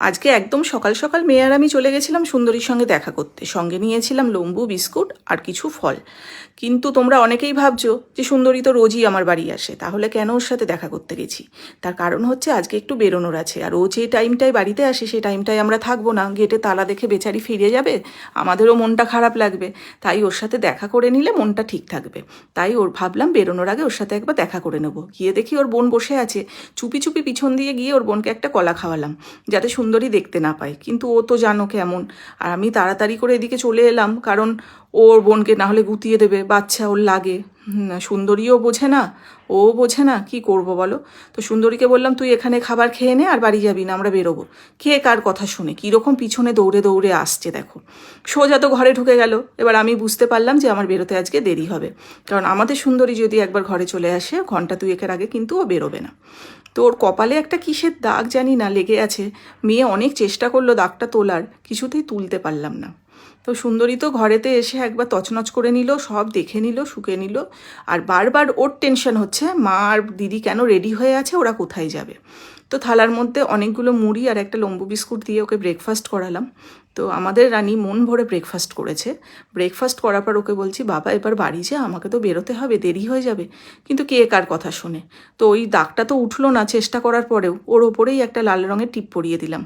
আজকে একদম সকাল সকাল মেয়ে আর আমি চলে গেছিলাম সুন্দরীর সঙ্গে দেখা করতে। সঙ্গে নিয়েছিলাম লম্বু, বিস্কুট আর কিছু ফল। কিন্তু তোমরা অনেকেই ভাবছ যে সুন্দরী তো রোজই আমার বাড়ি আসে। তাহলে কেন ওর সাথে দেখা করতে গেছি? তার কারণ হচ্ছে আজকে একটু বেরোনোর আছে। আর ও যে টাইমটায় বাড়িতে আসে সেই টাইমটায় আমরা থাকব না। গেটে তালা দেখে বেচারি ফিরে যাবে, আমাদেরও মনটা খারাপ লাগবে। তাই ওর সাথে দেখা করে নিলে মনটা ঠিক থাকবে। তাই ওর ভাবলাম বেরোনোর আগে ওর সাথে একবার দেখা করে নেব। গিয়ে দেখি ওর বোন বসে আছে। চুপি চুপি পিছন দিয়ে গিয়ে ওর বোনকে একটা কলা খাওয়ালাম। যাতে সুন্দরী দেখতে না পায় কিন্তু ও তো জানো কেমন। আর আমি তাড়াতাড়ি করে এদিকে চলে এলাম, কারণ ওর বোনকে না হলে গুতিয়ে দেবে, বাচ্চা ওর লাগে। সুন্দরীও বোঝে না ও বোঝে না, কি করব বলো? তো সুন্দরীকে বললাম, তুই এখানে খাবার খেয়ে নে আর বাড়ি যাবি না, আমরা বেরোবো। কে কার কথা শুনে, কীরকম পিছনে দৌড়ে দৌড়ে আসছে দেখো। সোজা তো ঘরে ঢুকে গেল। এবার আমি বুঝতে পারলাম যে আমার বেরোতে আজকে দেরি হবে। কারণ আমাদের সুন্দরী যদি একবার ঘরে চলে আসে, ঘণ্টা তুই দুয়েকের আগে কিন্তু ও বেরোবে না। তো ওর কপালে একটা কিসের দাগ জানি না লেগে আছে। মেয়ে অনেক চেষ্টা করল দাগটা তোলার, কিছুতেই তুলতে পারলাম না। তো সুন্দরী তো ঘরেতে এসে একবার তছনছ করে নিল, সব দেখে নিল, শুকে নিল। আর বারবার ওর টেনশন হচ্ছে, মা আর দিদি কেন রেডি হয়ে আছে? ওরা কোথায় যাবে? তো থালার মধ্যে অনেকগুলো মুড়ি আর একটা লম্বু বিস্কুট দিয়ে ওকে ব্রেকফাস্ট করালাম। তো আমাদের রানী মন ভরে ব্রেকফাস্ট করেছে। ব্রেকফাস্ট করার পর ওকে বলছি, বাবা, এবার বাড়ি যা, আমাকে তো বেরোতে হবে, দেরি হয়ে যাবে। কিন্তু কে কার কথা শোনে? তো ওই দাগটা তো উঠল না চেষ্টা করার পরেও। ওর ওপরেই একটা লাল রঙের টিপ পরিয়ে দিলাম।